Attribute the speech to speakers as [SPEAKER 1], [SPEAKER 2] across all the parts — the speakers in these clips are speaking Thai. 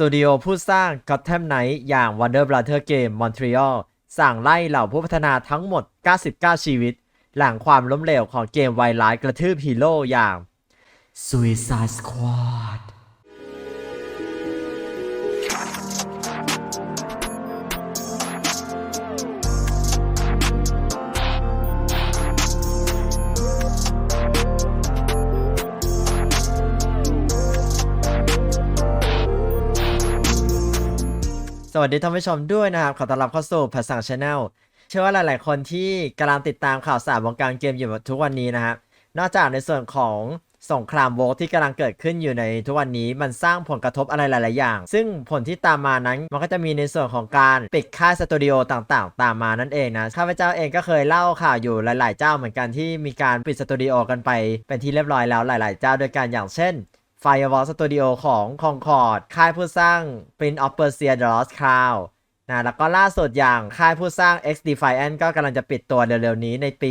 [SPEAKER 1] ตูดิโอผู้สร้าง Gotham Knight อย่าง Wonder Brother Game Montreal สั่งไล่เหล่าผู้พัฒนาทั้งหมด 99 ชีวิต หลังความล้มเหลวของเกมไวไลท์กระทืบฮีโร่อย่าง Suicide Squad สวัสดีท่านผู้ชมด้วยนะครับ ขอต้อนรับเข้าสู่ภาษาชาแนลเชื่อว่าหลาย ๆ คนที่กำลังติดตามข่าวสารวงการเกมอยู่ทุกวันนี้นะครับนอกจากในส่วนของสงครามโวกที่กำลังเกิดขึ้นอยู่ในทุกวันนี้มันสร้างผลกระทบอะไรหลาย ๆ อย่าง ซึ่งผลที่ตามมานั้นมันก็จะมีในส่วนของการปิดค่ายสตูดิโอต่าง ๆ ตามมานั่นเองนะข้าพเจ้าเองก็เคยเล่าข่าวอยู่หลาย ๆ เจ้าเหมือนกันที่มีการปิดสตูดิโอกันไปเป็นที่เรียบร้อยแล้วหลาย ๆ เจ้าด้วยกันอย่างเช่น Firewall Studio ของ Concord ค่ายผู้สร้าง Prince of Persia The Lost Crown นะแล้วก็ล่าสุดอย่างค่ายผู้สร้าง X Defiant ก็กำลังจะปิดตัวเร็วๆนี้ในปี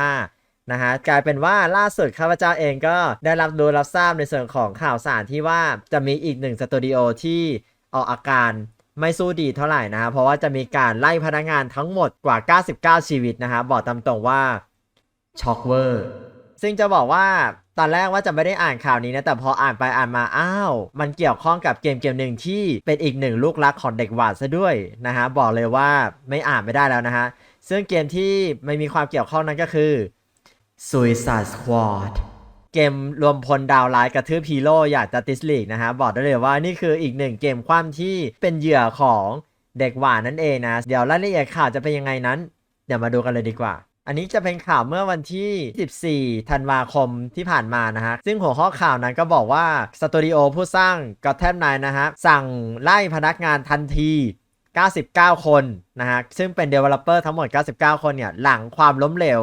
[SPEAKER 1] 2025 นะฮะ กลายเป็นว่าล่าสุดข้าพเจ้าเองก็ได้รับดูรับทราบในส่วนของข่าวสารที่ว่าจะมีอีกหนึ่งสตูดิโอที่ออกอาการไม่สู้ดีเท่าไหร่นะฮะ เพราะว่าจะมีการไล่พนักงานทั้งหมดกว่า 99 ชีวิตนะฮะ บอกตามตรงว่าช็อกเวอร์ซึ่งจะบอกว่า ตอนแรกว่าจะไม่ได้อ่านข่าวนี้นะ แต่พออ่านไปอ่านมาอ้าว มันเกี่ยวข้องกับเกมเกมหนึ่งที่เป็นอีกหนึ่งลูกรักของเด็กหวานซะด้วยนะฮะบอกเลยว่าไม่อ่านไม่ได้แล้วนะฮะซึ่งเกมที่ไม่มีความเกี่ยวข้องนั้นก็คือ Suicide Squad เกมรวมพลดาวร้ายกระทืบฮีโร่อย่าง Justice League นะฮะบอกได้เลยว่านี่คืออีกหนึ่งเกมความที่เป็นเหยื่อของเด็กหวานนั่นเองนะ เดี๋ยวรายละเอียดข่าวจะเป็นยังไงนั้น เดี๋ยวมาดูกันเลยดีกว่า อันนี้จะเป็นข่าวเมื่อวันที่ 14 ธันวาคมที่ผ่านมานะฮะ ซึ่งหัวข้อข่าวนั้นก็บอกว่าสตูดิโอผู้สร้าง Gotham Knight นะฮะ สั่งไล่พนักงานทันที 99 คนนะฮะ ซึ่งเป็น Developer ทั้งหมด 99 คนเนี่ย หลังความล้มเหลว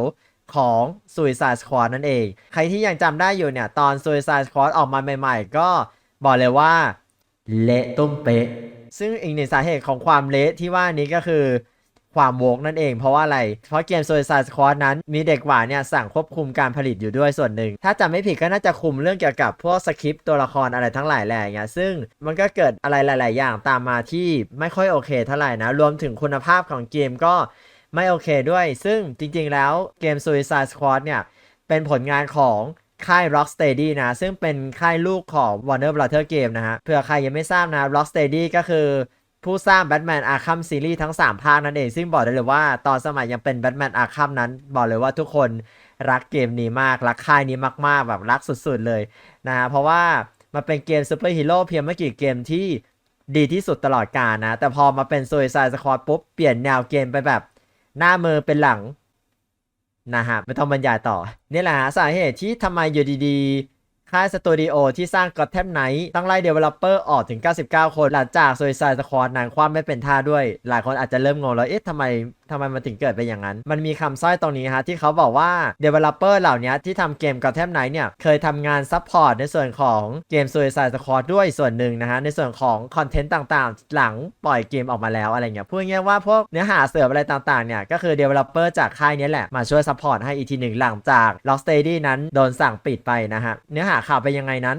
[SPEAKER 1] ของ Suicide Squad นั่นเอง ใครที่ยังจำได้อยู่เนี่ย ตอน Suicide Squad ออกมาใหม่ๆ ก็บอกเลยว่า เละตุ้มเป๊ะ ซึ่งอีกหนึ่งสาเหตุของความเละที่ว่านี้ก็คือ ความโวกนั่นเองเพราะว่าอะไร เพราะเกม Suicide Squad นั้นมีเด็กหวานเนี่ยสั่งควบคุมการผลิตอยู่ด้วยส่วนหนึ่ง ถ้าจำไม่ผิดก็น่าจะคุมเรื่องเกี่ยวกับพวกสคริปต์ตัวละครอะไรทั้งหลายแหล่อย่างเงี้ยซึ่งมันก็เกิดอะไรหลาย ๆ อย่างตามมาที่ไม่ค่อยโอเคเท่าไหร่นะ รวมถึงคุณภาพของเกมก็ไม่โอเคด้วย ซึ่งจริง ๆ แล้วเกม Suicide Squad เนี่ย เป็นผลงานของค่าย Rocksteady นะ ซึ่งเป็นค่ายลูกของ Warner Brother Game นะฮะเผื่อใครยังไม่ทราบนะ Rocksteady ก็คือ ผู้สร้าง Batman Arkham Series ทั้ง 3 ภาคนั่นเอง ซึ่งบอกได้เลยว่า ตอนสมัยยังเป็น Batman Arkham นั้น บอกเลยว่าทุกคนรักเกมนี้มาก รักค่ายนี้มากๆ แบบรักสุดๆเลยนะฮะเพราะว่ามันเป็นเกมซูเปอร์ฮีโร่เพียงไม่กี่เกมที่ดีที่สุดตลอดกาลนะ แต่พอมาเป็น Suicide Squad ปุ๊บ เปลี่ยนแนวเกมไปแบบหน้ามือเป็นหลังนะฮะไม่ต้องบรรยายต่อ นี่แหละฮะสาเหตุที่ทำไมอยู่ดีๆ ค่ายสตูดิโอที่สร้างก็อตแทมไนท์ต้องไล่เดเวลลอปเปอออกถึง 99 คน หลังจาก Suicide Squad นั้นความไม่เป็นท่าด้วย หลายคนอาจจะเริ่มงงแล้ว เอ๊ะทำไม ทำไมมันถึงเกิดเป็นอย่างนั้น มันมีคำสร้อยตรงนี้ฮะที่เขาบอกว่า Developer เหล่านี้ที่ทำเกม Gotham Knight เนี่ยเคยทำงาน Support ในส่วนของเกม Suicide Squad ด้วยส่วนหนึ่งนะฮะในส่วนของคอนเทนต์ต่างๆ หลังปล่อยเกมออกมาแล้วอะไรเงี้ยพูดง่ายๆว่าพวกเนื้อหาเสริมอะไรต่างๆเนี่ยก็คือ Developer จากค่ายนี้แหละมาช่วย Support ให้อีกทีหนึ่งหลังจาก Rocksteady นั้นโดนสั่งปิดไปนะฮะเนื้อหาข่าวเป็นยังไงนั้น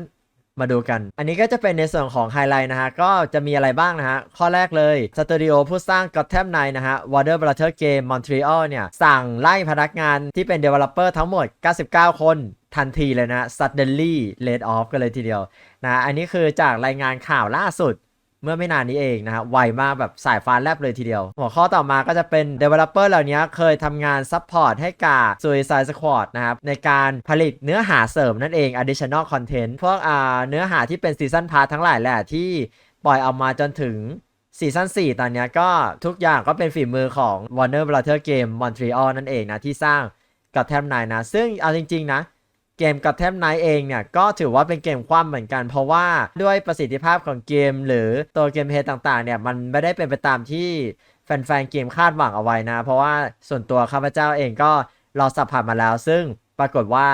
[SPEAKER 1] มาดูกัน อันนี้ก็จะเป็นในส่วนของไฮไลท์นะฮะ ก็จะมีอะไรบ้างนะฮะ ข้อแรกเลยสตูดิโอผู้สร้าง Gotham Knight นะฮะ Warner Brother Game Montreal เนี่ย สั่งไล่พนักงานที่เป็น Developer ทั้งหมด 99 คนทันทีเลยนะ suddenly laid off กันเลยทีเดียวนะ อันนี้คือจากรายงานข่าวล่าสุด เมื่อไม่นานนี้เองนะฮะไวมากแบบสายฟ้าแลบเลยทีเดียว หัวข้อต่อมาก็จะเป็น Developer เหล่านี้เคยทำงาน Support ให้กับ Suicide Squad นะครับในการผลิตเนื้อหาเสริมนั่นเอง Additional Content พวกอ่าเนื้อหาที่เป็นซีซันพาร์ททั้งหลายแหละที่ปล่อยออกมาจนถึงซีซั่น4ตอนนี้ก็ทุกอย่างก็เป็นฝีมือของ Warner Brother Game Montreal นั่นเองนะที่สร้างกับแทมไนนะ ซึ่งเอาจริง ๆ นะ เกมกับแทมไนเองเนี่ยก็ถือว่าเป็นเกมคว่ำเหมือนกัน เพราะว่าด้วยประสิทธิภาพของเกม หรือตัวเกมเพย์ต่างๆเนี่ยมันไม่ได้เป็นไปตามที่แฟนๆเกมคาดหวังเอาไว้นะ เพราะว่าส่วนตัวข้าพเจ้าเองก็รอสับผ่านมาแล้ว ซึ่งปรากฏว่า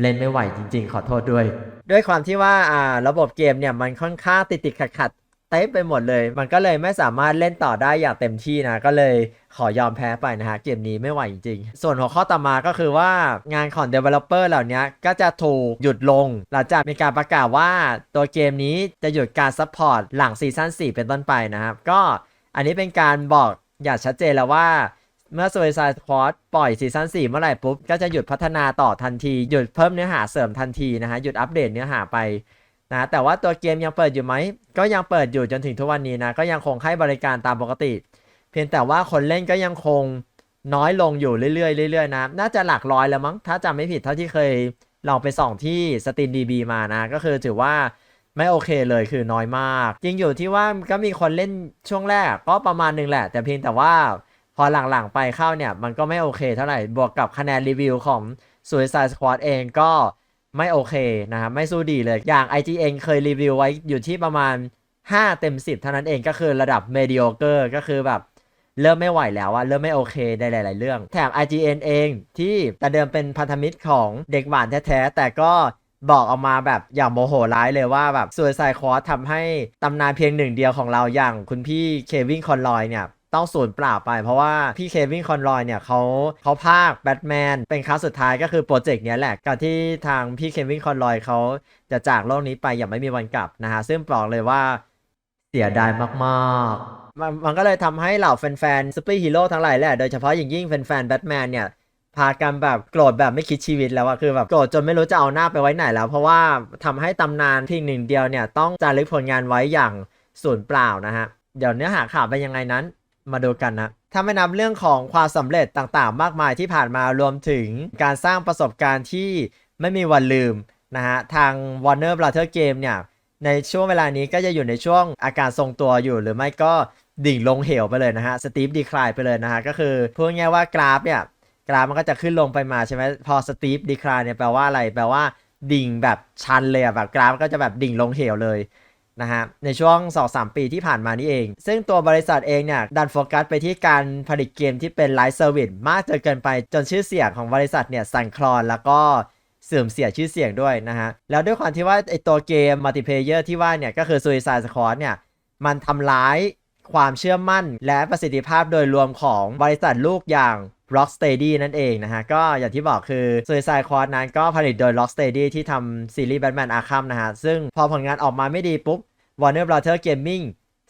[SPEAKER 1] เล่นไม่ไหวจริงๆ ขอโทษด้วย ด้วยความที่ว่าอ่าระบบเกมเนี่ยมันค่อนข้างติดติดขัดขัด เต็มไปหมดเลย มันก็เลยไม่สามารถเล่นต่อได้อย่างเต็มที่นะ ก็เลยขอยอมแพ้ไปนะฮะ เกมนี้ไม่ไหวจริงๆส่วนหัวข้อต่อมาก็คือว่างานของ Developer เหล่านี้ก็จะถูกหยุดลง หลังจากมีการประกาศว่าตัวเกมนี้จะหยุดการซัพพอร์ตหลังซีซั่น4 เป็นต้นไปนะครับ ก็อันนี้เป็นการบอกอย่างชัดเจนแล้วว่าเมื่อ Suicide Squad ปล่อยซีซั่น4 เมื่อไหร่ปุ๊บ ก็จะหยุดพัฒนาต่อทันที หยุดเพิ่มเนื้อหาเสริมทันทีนะฮะ หยุดอัปเดตเนื้อหาไป นะแต่ว่าตัวเกมยังเปิดอยู่ไหม ก็ยังเปิดอยู่จนถึงทุกวันนี้นะก็ยังคงให้บริการตามปกติ เพียงแต่ว่าคนเล่นก็ยังคงน้อยลงอยู่เรื่อยๆเรื่อยๆนะน่าจะหลักร้อยแล้วมั้งถ้าจำไม่ผิดเท่าที่เคยลองไปส่องที่สต e ี m DB มานะ ก็คือถือว่าไม่โอเคเลยคือน้อยมาก จริงอยู่ที่ว่าก็มีคนเล่นช่วงแรกก็ประมาณหนึงแหละ แต่เพียงแต่ว่าพอหลังๆไปเข้าเนี่ย มันก็ไม่โอเคเท่าไหร่บวกกับคะแนนรีวิวของ Suicide Squad เองก็ ไม่โอเคนะครับไม่สู้ดีเลยอย่าง IGN เคยรีวิวไว้อยู่ที่ประมาณ 5 เต็ม 10 เท่านั้นเองก็คือระดับ mediocre ก็คือแบบเริ่มไม่ไหวแล้วอะเริ่มไม่โอเคในหลาย ๆ เรื่อง แถม IGN เองที่แต่เดิมเป็นพันธมิตรของเด็กหวานแท้ ๆ แต่ก็บอกออกมาแบบอย่างโมโหร้ายเลยว่าแบบ Suicide Squad ทำให้ตำนานเพียงหนึ่งเดียวของเราอย่างคุณพี่เควินคอนลอยเนี่ย ต้องสูญเปล่าไป เพราะว่าพี่เควินคอนลอยเนี่ยเขาเขาพากแบทแมนเป็นครั้งสุดท้ายก็คือโปรเจกต์เนี้ยแหละการที่ทางพี่เควินคอนลอยเขาจะจากโลกนี้ไปอย่างไม่มีวันกลับนะฮะซึ่งบอกเลยว่าเสียดายมากๆ มันมันก็เลยทำให้เหล่าแฟนๆซูเปอร์ฮีโร่ทั้งหลายแหละ โดยเฉพาะอย่างยิ่งแฟนๆแบทแมนเนี่ยพากันแบบโกรธแบบไม่คิดชีวิตแล้วอะคือแบบโกรธจนไม่รู้จะเอาหน้าไปไว้ไหนแล้ว เพราะว่าทำให้ตำนานเพียงหนึ่งเดียวเนี่ยต้องจารึกผลงานไว้อย่างสูญเปล่านะฮะ เดี๋ยวเนื้อหาข่าวเป็นยังไงนั้น มาดูกันนะถ้าไม่นับเรื่องของความสำเร็จต่างๆ มากมายที่ผ่านมารวมถึงการสร้างประสบการณ์ที่ไม่มีวันลืมนะฮะทาง Warner Brother Game เนี่ยในช่วงเวลานี้ก็จะอยู่ในช่วงอาการทรงตัวอยู่หรือไม่ก็ดิ่งลงเหวไปเลยนะฮะสตีฟดีคลายไปเลยนะฮะก็คือพูดง่ายว่ากราฟเนี่ยกราฟมันก็จะขึ้นลงไปมาใช่ไหมพอสตีฟดีคลายเนี่ยแปลว่าอะไรแปลว่าดิ่งแบบชันเลยอะแบบกราฟก็จะแบบดิ่งลงเหวเลย นะฮะในช่วง 2-3 ปีที่ผ่านมานี่เอง ซึ่งตัวบริษัทเองเนี่ย ดันโฟกัสไปที่การผลิตเกมที่เป็นไลฟ์เซอร์วิสมากจนเกินไปจนชื่อเสียงของบริษัทเนี่ย สั่นคลอนแล้วก็เสื่อมเสียชื่อเสียงด้วยนะฮะ แล้วด้วยความที่ว่าไอตัวเกมมัลติเพเยอร์ที่ว่าเนี่ย ก็คือ Suicide Squad เนี่ย มันทำร้ายความเชื่อมั่นและประสิทธิภาพโดยรวมของบริษัทลูกอย่าง Rocksteady นั่นเองนะฮะ ก็อย่างที่บอกคือ Suicide Squad นั้นก็ผลิตโดย Rocksteady ที่ทำซีรีส์ Batman Arkham นะฮะ ซึ่งพอผลงานออกมาไม่ดีปุ๊บ Warner Brother Gaming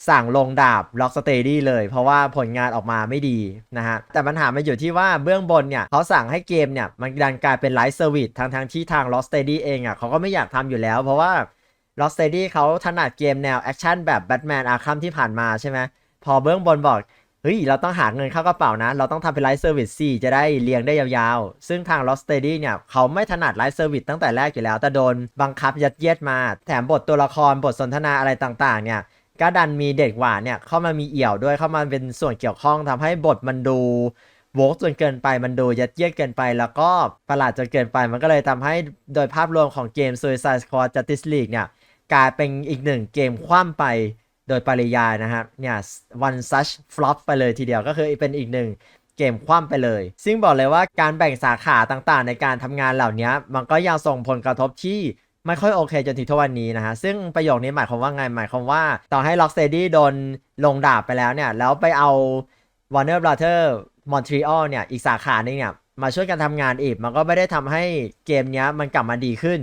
[SPEAKER 1] สั่งลงดาบล็อกสเตดี้เลย เพราะว่าผลงานออกมาไม่ดีนะฮะ แต่ปัญหามันอยู่ที่ว่าเบื้องบนเนี่ยเขาสั่งให้เกมเนี่ย มันดันกลายเป็นไลฟ์เซอร์วิสทางทางๆที่ทางล็อกสเตดี้เองอะเขาก็ไม่อยากทำอยู่แล้ว เพราะว่าล็อกสเตดี้เขาถนัดเกมแนวแอคชั่นแบบแบทแมนอาคัมที่ผ่านมาใช่ไหมพอเบื้องบนบอก เฮ้ย เราต้องหาเงินเข้ากระเป๋านะ เราต้องทำเป็นไลฟ์เซอร์วิสสิจะได้เลี้ยงได้ยาวๆ ซึ่งทาง Rocksteady เนี่ย เขาไม่ถนัดไลฟ์เซอร์วิสตั้งแต่แรกอยู่แล้ว แต่โดนบังคับยัดเยียดมา แถมบทตัวละครบทสนทนาอะไรต่างๆ เนี่ยก็ดันมีเด็กหวานเนี่ยเข้ามามีเอี่ยวด้วยเข้ามาเป็นส่วนเกี่ยวข้องทำให้บทมันดูโวกจนเกินไปมันดูยัดเยียดเกินไป แล้วก็ประหลาดจนเกินไป มันก็เลยทำให้โดยภาพรวมของเกม Suicide Squad Justice League เนี่ยกลายเป็นอีกหนึ่งเกมคว่ำไป โดยปริยายนะครับเนี่ย one such flop ไปเลยทีเดียวก็คือเป็นอีกหนึ่งเกมคว่ำไปเลย ซึ่งบอกเลยว่าการแบ่งสาขาต่างๆ ในการทำงานเหล่านี้มันก็ยังส่งผลกระทบที่ไม่ค่อยโอเคจนถึงทุกวันนี้นะฮะ ซึ่งประโยคนี้หมายความว่าไง หมายความว่าต่อให้ Rocksteady โดนลงดาบไปแล้วเนี่ย แล้วไปเอา Warner Brother Montreal เนี่ย อีกสาขาหนึงเนี่ย มาช่วยกันทำงานอีก มันก็ไม่ได้ทำให้เกมนี้มันกลับมาดีขึ้น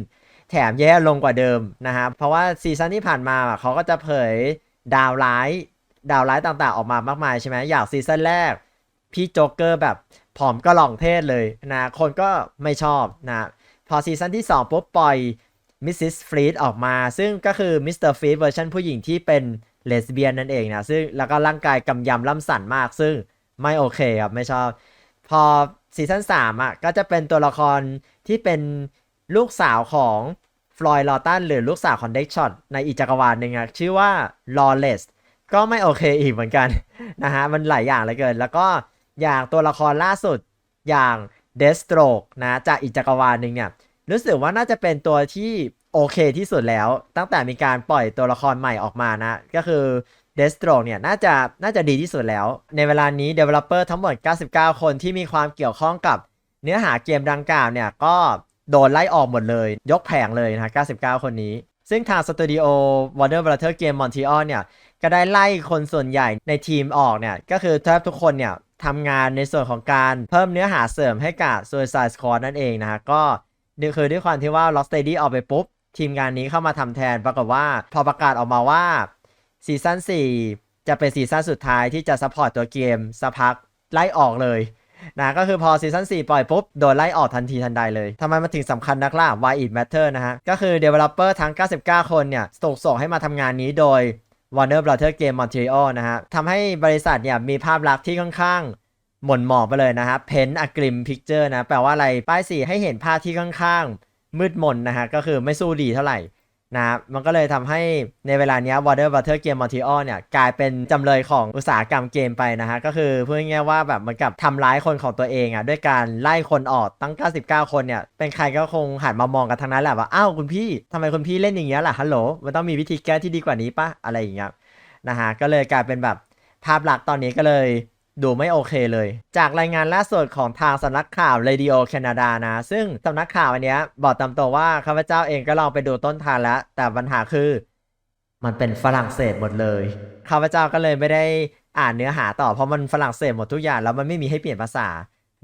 [SPEAKER 1] แถมแย่ลงกว่าเดิมนะฮะ เพราะว่าซีซั่นที่ผ่านมาเขาก็จะเผย ดาวร้ายดาวร้ายต่างๆ ออกมามากมายใช่ไหมอย่างซีซั่นแรก พี่โจ๊กเกอร์แบบผอมก็หล่องเทศเลยนะ คนก็ไม่ชอบนะ พอซีซั่นที่ 2 ปุ๊บปล่อยมิสซิสฟรีดออกมา ซึ่งก็คือมิสเตอร์ฟรีดเวอร์ชันผู้หญิงที่เป็นเลสเบียนนั่นเองนะ ซึ่งแล้วก็ร่างกายกำยำล่ำสันมาก ซึ่งไม่โอเคครับ ไม่ชอบ พอซีซั่น3อะก็จะเป็นตัวละครที่เป็นลูกสาวของ ฟลอยด์ลอตันหรือลูกสาวของเด็กช็อตในอีจักรวาลหนึ่งอะชื่อว่าลอเลสก็ไม่โอเคอีกเหมือนกันนะฮะ มันหลายอย่างเหลยเกิน แล้วก็อย่างตัวละครล่าสุดอย่างเดสโตรกนะ จากอีจักรวาลหนึ่งเนี่ย รู้สึกว่าน่าจะเป็นตัวที่โอเคที่สุดแล้ว ตั้งแต่มีการปล่อยตัวละครใหม่ออกมานะ ก็คือ d e s t r o เนี่ยน่าจะน่าจะดีที่สุดแล้ว ในเวลานี้ Developer ทั้งหมด 99 คนที่มีความเกี่ยวข้องกับเนื้อหาเกมดังกล่าวเนี่ยก็ โดนไล่ออกหมดเลย ยกแผงเลยนะ99 คนนี้ ซึ่งทางสตูดิโอ Warner Brother Game Montreal เนี่ย ก็ได้ไล่คนส่วนใหญ่ในทีมออกเนี่ย ก็คือแทบทุกคนเนี่ยทำงานในส่วนของการเพิ่มเนื้อหาเสริมให้กับ Suicide Squad นั่นเองนะฮะ ก็คือด้วยความที่ว่า Rocksteady ออกไปปุ๊บ ทีมงานนี้เข้ามาทำแทน ปรากฏว่าพอประกาศออกมาว่าซีซั่น4จะเป็นซีซั่นสุดท้ายที่จะซัพพอร์ตตัวเกมสักพักไล่ออกเลย นะก็คือพอซีซั่น4ปล่อยปุ๊บ โดนไล่ออกทันทีทันใดเลยทำไมมันถึงสำคัญนักล่ะ Why it matter นะฮะ ก็คือ Developer ทั้ง 99 คนเนี่ยส่งส่งให้มาทำงานนี้โดย Warner Brother Game Montreal นะฮะทำให้บริษัทเนี่ยมีภาพลักษณ์ที่ค่อนข้างหม่นหมองไปเลยนะฮะ Pen a Grim Picture นะแปลว่าอะไรป้ายสีให้เห็นภาพที่ค่อนข้างมืดมนนะฮะก็คือไม่สู้ดีเท่าไหร่ นะครับมันก็เลยทำให้ในเวลานี้ย Warner Brother Game Montreal เนี่ยกลายเป็นจำเลยของอุตสาหกรรมเกมไปนะฮะก็คือเพูดง่ายว่าแบบเหมือนกับทำร้ายคนของตัวเองอะด้วยการไล่คนออกตั้ง 99 คนเนี่ยเป็นใครก็คงหันมามองกันทั้งนั้นแหละว่าอ้าวคุณพี่ทำไมคุณพี่เล่นอย่างเงี้ยล่ะฮัลโหลมันต้องมีวิธีแก้ที่ดีกว่านี้ปะอะไรอย่างเงี้ยนะฮะก็เลยกลายเป็นแบบภาพลักษณ์ตอนนี้ก็เลย ดูไม่โอเคเลย จากรายงานล่าสุดของทางสำนักข่าว Radio Canada นะ ซึ่งสำนักข่าวอันเนี้ยบอกตามตัวว่าข้าพเจ้าเองก็ลองไปดูต้นทางแล้ว แต่ปัญหาคือ มันเป็นฝรั่งเศสหมดเลยข้าพเจ้าก็เลยไม่ได้อ่านเนื้อหาต่อเพราะมันฝรั่งเศสหมดทุกอย่างแล้วมันไม่มีให้เปลี่ยนภาษา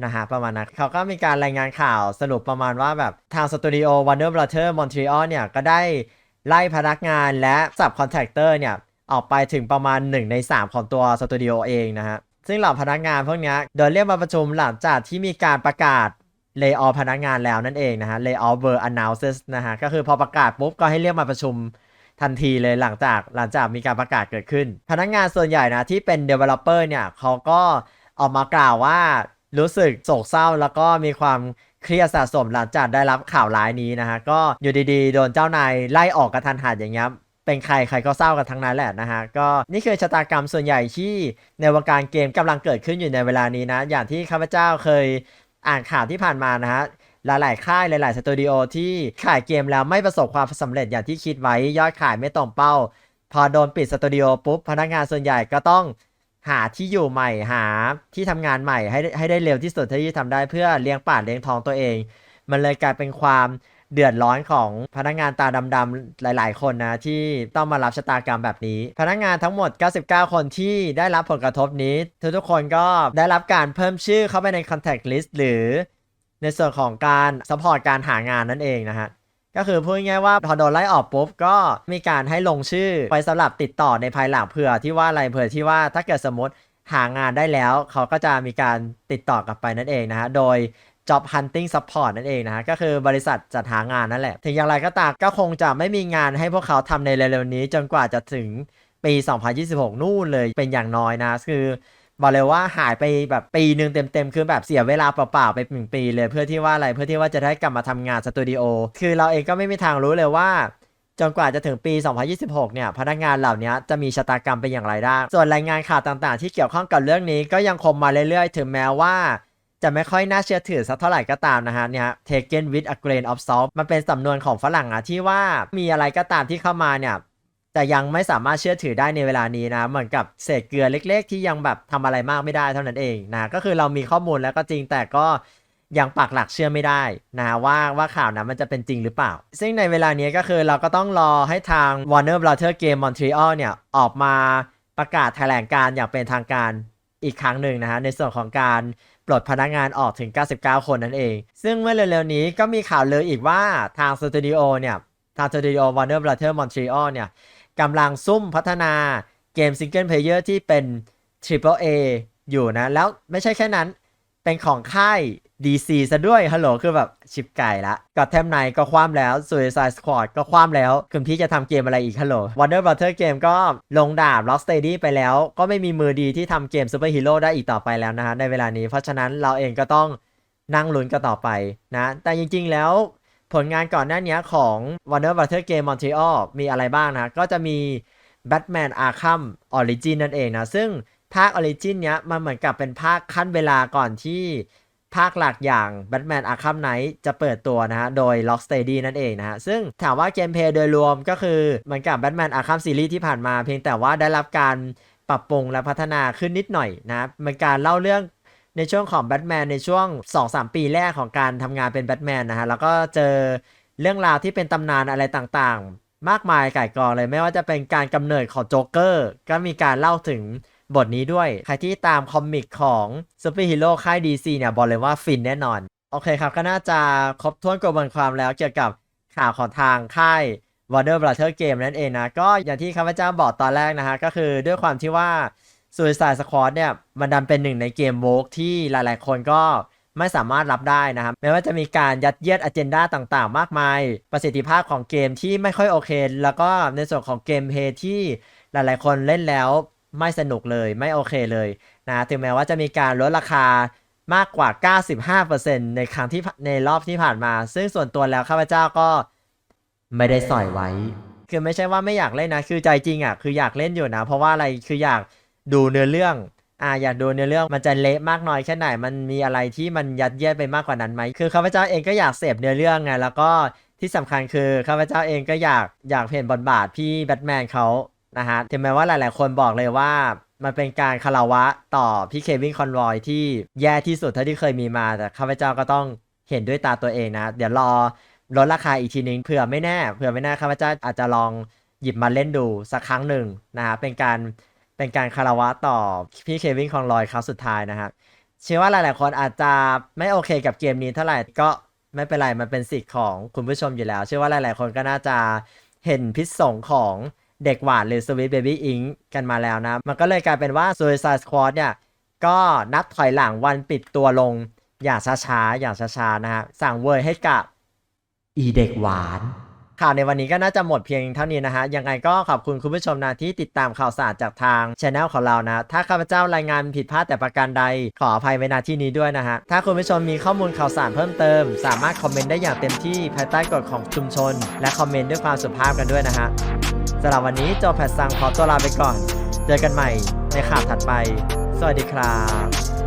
[SPEAKER 1] นะฮะประมาณนั้นเขาก็มีการรายงานข่าวสรุปประมาณว่าแบบทางสตูดิโอ Warner Brother Montreal เนี่ย ก็ได้ไล่พนักงานและสับคอนแทคเตอร์เนี่ย ออกไปถึงประมาณ 1 ใน 3 ของตัวสตูดิโอเองนะฮะ ซึ่งเหล่าพนักงานพวกนี้โดนเรียกมาประชุมหลังจากที่มีการประกาศ lay off พนักงานแล้วนั่นเองนะฮะ lay off were announced นะฮะก็คือพอประกาศปุ๊บก็ให้เรียกมาประชุมทันทีเลยหลังจากหลังจากมีการประกาศเกิดขึ้น พนักงานส่วนใหญ่นะที่เป็น developer เนี่ยเขาก็ออกมากล่าวว่ารู้สึกโศกเศร้าแล้วก็มีความเครียดสะสมหลังจากได้รับข่าวร้ายนี้นะฮะก็อยู่ดีๆ โดนเจ้านายไล่ออกกระทันหันอย่างเงี้ย เป็นใครใครก็เศร้ากันทั้งนั้นแหละนะฮะก็นี่คือชะตากรรมส่วนใหญ่ที่ในวงการเกมกำลังเกิดขึ้นอยู่ในเวลานี้นะ อย่างที่ข้าพเจ้าเคยอ่านข่าวที่ผ่านมานะฮะหลาย ๆ ค่ายหลาย ๆ สตูดิโอที่ขายเกมแล้วไม่ประสบความสำเร็จอย่างที่คิดไว้ยอดขายไม่ตรงเป้า พอโดนปิดสตูดิโอปุ๊บพนักงานส่วนใหญ่ก็ต้องหาที่อยู่ใหม่หาที่ทำงานใหม่ให้ให้ได้เร็วที่สุดที่ทำได้เพื่อเลี้ยงปากเลี้ยงท้องตัวเอง มันเลยกลายเป็นความ เดือดร้อนของพนักงานตาดำๆหลาย ๆ คนนะที่ต้องมารับชะตากรรมแบบนี้ พนักงานทั้งหมด 99 คนที่ได้รับผลกระทบนี้ ทุกๆคนก็ได้รับการเพิ่มชื่อเข้าไปใน contact list หรือในส่วนของการสปอร์ตการหางานนั่นเองนะฮะก็คือพูดง่ายๆว่าพอโดนไล่ออกปุ๊บก็มีการให้ลงชื่อไปสำหรับติดต่อในภายหลังเผื่อที่ว่าอะไรเผื่อที่ว่าถ้าเกิดสมมติหางานได้แล้ว เขาก็จะมีการติดต่อกลับไปนั่นเองนะฮะโดย job hunting support นั่นเองนะฮะก็คือบริษัทจัดหางานนั่นแหละ ถึงอย่างไรก็ตามก็คงจะไม่มีงานให้พวกเขาทำในเร็วๆนี้ จนกว่าจะถึงปี 2026 นู่นเลยเป็นอย่างน้อยนะ คือบอกเลยว่าหายไปแบบปีหนึ่งเต็มๆ คือแบบเสียเวลาเปล่าๆ ไปหนึ่งปีเลยเพื่อที่ว่าอะไรเพื่อที่ว่าจะได้กลับมาทำงานสตูดิโอคือเราเองก็ไม่มีทางรู้เลยว่าจนกว่าจะถึงปี 2026 เนี่ย พนักงานเหล่านี้จะมีชะตากรรมเป็นอย่างไรได้ ส่วนรายงานข่าวต่างๆ ที่เกี่ยวข้องกับเรื่องนี้ก็ยังคงมาเรื่อยๆ ถึงแม้ว่า จะไม่ค่อยน่าเชื่อถือสักเท่าไหร่ก็ตามนะฮะเนี่ย taken with a grain of salt มันเป็นสำนวนของฝรั่งอะที่ว่ามีอะไรก็ตามที่เข้ามาเนี่ยแต่ยังไม่สามารถเชื่อถือได้ในเวลานี้นะ เหมือนกับเศษเกลือเล็ก ๆ ที่ยังแบบทำอะไรมากไม่ได้เท่านั้นเองนะ ก็คือเรามีข้อมูลแล้วก็จริงแต่ก็ยังปักหลักเชื่อไม่ได้นะว่าว่าข่าวนั้นมันจะเป็นจริงหรือเปล่า ซึ่งในเวลานี้ก็คือเราก็ต้องรอให้ทาง Warner Brother Game Montreal เนี่ย ออกมาประกาศแถลงการอย่างเป็นทางการอีกครั้งหนึ่งนะฮะในส่วนของการ ลดพนักงานออกถึง 99 คนนั่นเอง ซึ่งเมื่อเร็วๆนี้ก็มีข่าวเลยอีกว่าทางสตูดิโอเนี่ย ทางสตูดิโอ Warner Brother Montreal เนี่ยกำลังซุ่มพัฒนาเกมซิงเกิลเพลเยอร์ที่เป็น Triple A อยู่นะ แล้วไม่ใช่แค่นั้น เป็นของค่าย DC ซะด้วยฮัลโหลคือแบบชิปไก่ละก็แทมไนก็คว่ำแล้ว Suicide Squad ก็คว่ำแล้วคุณพี่จะทำเกมอะไรอีกฮัลโหล Wonder Brother Game ก็ลงดาบ Rocksteady ไปแล้ว ก็ไม่มีมือดีที่ทำเกมซูเปอร์ฮีโร่ได้อีกต่อไปแล้วนะฮะในเวลานี้เพราะฉะนั้นเราเองก็ต้องนั่งลุ้นกันต่อไปนะ แต่จริงๆแล้วผลงานก่อนหน้านี้ของ Warner Brother Game Montreal มีอะไรบ้างนะ ก็จะมี Batman Arkham Origin นั่นเองนะ ซึ่ง ภาค Origin เนี้ยมันเหมือนกับเป็นภาคขั้นเวลาก่อนที่ภาคหลักอย่าง Batman Arkham Knight จะเปิดตัวนะฮะ โดย Rocksteady นั่นเองนะฮะ ซึ่งถามว่าเกมเพลย์โดยรวมก็คือ เหมือนกับ Batman Arkham Series ที่ผ่านมา เพียงแต่ว่าได้รับการปรับปรุงและพัฒนาขึ้นนิดหน่อยนะเป็นการเล่าเรื่องในช่วงของแบทแมนในช่วง 2-3 ปีแรกของการทำงานเป็นแบทแมนนะฮะ แล้วก็เจอเรื่องราวที่เป็นตำนานอะไรต่างๆ มากมายก่ายกองเลยไม่ว่าจะเป็นการกำเนิดของโจ๊กเกอร์ก็มีการเล่าถึง บทนี้ด้วย ใครที่ตามคอมิกของซูเปอร์ฮีโร่ค่าย DC เนี่ยบอกเลยว่าฟินแน่นอน โอเคครับ ก็น่าจะครบถ้วนกระบวนความแล้วเกี่ยวกับข่าวของทางค่าย Warner Brother Game นั่นเองนะ ก็อย่างที่ข้าพเจ้าบอกตอนแรกนะฮะ ก็คือด้วยความที่ว่า Suicide Squad เนี่ยมันดันเป็นหนึ่งในเกมโวกที่หลายๆ คนก็ไม่สามารถรับได้นะครับแม้ว่าจะมีการยัดเยียดอ g e n d a ต่างๆ มากมาย ประสิทธิภาพของเกมที่ไม่ค่อยโอเค แล้วก็ในส่วนของเกมเพย์ที่หลายๆ คนเล่นแล้ว ไม่สนุกเลยไม่โอเคเลยนะถึงแม้ว่าจะมีการลดราคามากกว่า 95%ในครั้งที่ในรอบที่ผ่านมา ซึ่งส่วนตัวแล้วข้าพเจ้าก็ไม่ได้สอยไว้ คือไม่ใช่ว่าไม่อยากเล่นนะ คือใจจริงอะ คืออยากเล่นอยู่นะ เพราะว่าอะไร คืออยากดูเนื้อเรื่อง อ่า อยากดูเนื้อเรื่อง มันจะเละมากน้อยแค่ไหน มันมีอะไรที่มันยัดเยียดไปมากกว่านั้นไหม คือข้าพเจ้าเองก็อยากเสพเนื้อเรื่องไง แล้วก็ที่สำคัญคือข้าพเจ้าเองก็อยากอยากเห็นบทบาทพี่แบทแมนเขา นะฮะถึงแม้ว่าหลาย ๆ คนบอกเลยว่ามันเป็นการคารวะต่อพี่เควินคอนรอยที่แย่ที่สุดเท่าที่เคยมีมา แต่ข้าพเจ้าก็ต้องเห็นด้วยตาตัวเองนะ เดี๋ยวรอลดราคาอีกทีนึงเผื่อไม่แน่เผื่อไม่แน่ข้าพเจ้าอาจจะลองหยิบมาเล่นดูสักครั้งหนึ่งนะฮะเป็นการเป็นการคารวะต่อพี่เควินคอนรอยครั้งสุดท้ายนะฮะเชื่อว่าหลาย ๆ คนอาจจะไม่โอเคกับเกมนี้เท่าไหร่ก็ไม่เป็นไรมันเป็นสิทธิ์ของคุณผู้ชมอยู่แล้ว เชื่อว่าหลาย ๆ คนก็น่าจะเห็นพิษสงของ เด็กหวานหรือ Sweet Baby Inc กันมาแล้วนะ มันก็เลยกลายเป็นว่า Suicide Squad เนี่ย ก็นับถอยหลังวันปิดตัวลงอย่างช้าๆ อย่างช้าๆ นะฮะ สั่งเวยให้กับอีเด็กหวาน ข่าวในวันนี้ก็น่าจะหมดเพียงเท่านี้นะฮะ ยังไงก็ขอบคุณคุณผู้ชมนะที่ติดตามข่าวสารจากทางช anel ของเรานะ ถ้าข้าพเจ้ารายงานผิดพลาดแต่ประการใด ขออภัยไว้ณที่นี้ด้วยนะฮะ ถ้าคุณผู้ชมมีข้อมูลข่าวสารเพิ่มเติม สามารถคอมเมนต์ได้อย่างเต็มที่ภายใต้กฎของชุมชน และคอมเมนต์ด้วยความสุภาพกันด้วยนะฮะ สำหรับวันนี้จอแพทซังขอตัวลาไปก่อน เจอกันใหม่ในข่าวถัดไป สวัสดีครับ